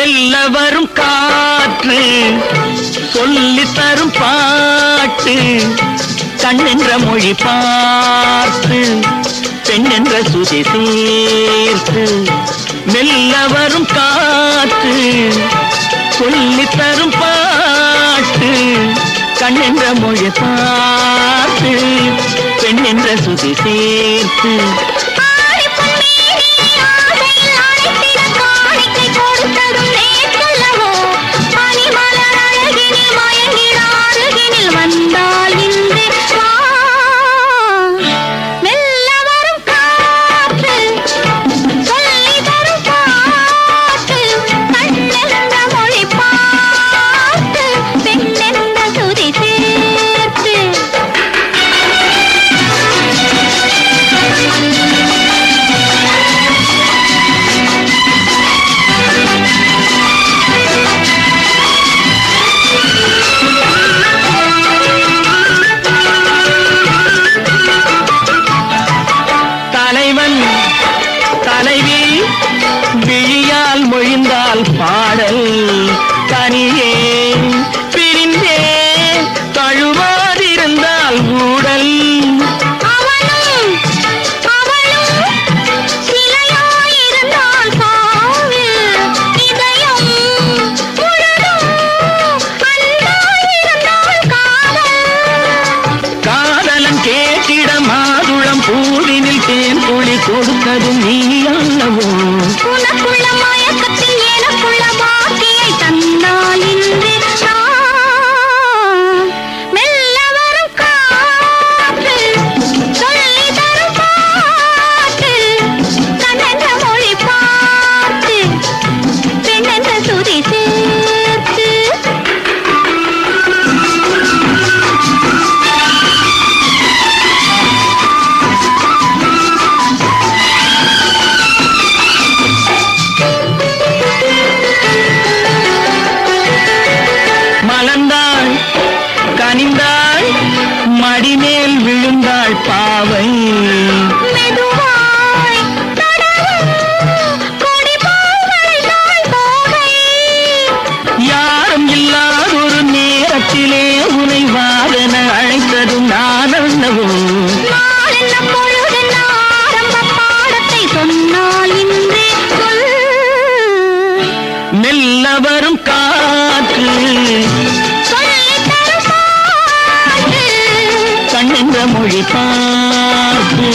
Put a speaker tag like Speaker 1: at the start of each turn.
Speaker 1: மெல்ல வரும் காற்று சொல்லி தரும் பாட்டு கண்ணென்ற மொழி பார்த்து பெண்ணென்ற சுதி
Speaker 2: தீர்த்து. மெல்ல வரும் காற்று சொல்லி தரும் பாட்டு கண்ணென்ற மொழி பார்த்து பெண்ணென்ற சுதி சேர்த்து
Speaker 1: பூவினில் கொடுத்தது நீ அல்லவோ கனிந்தாள் மடிமேல் விழுந்தாள் பாவை. யாரும் இல்லாதொரு நேரத்திலே உனை வாதன அழைத்ததும் நான் அல்லவோ. மெல்ல வரும் காற்று மொழி பார்த்து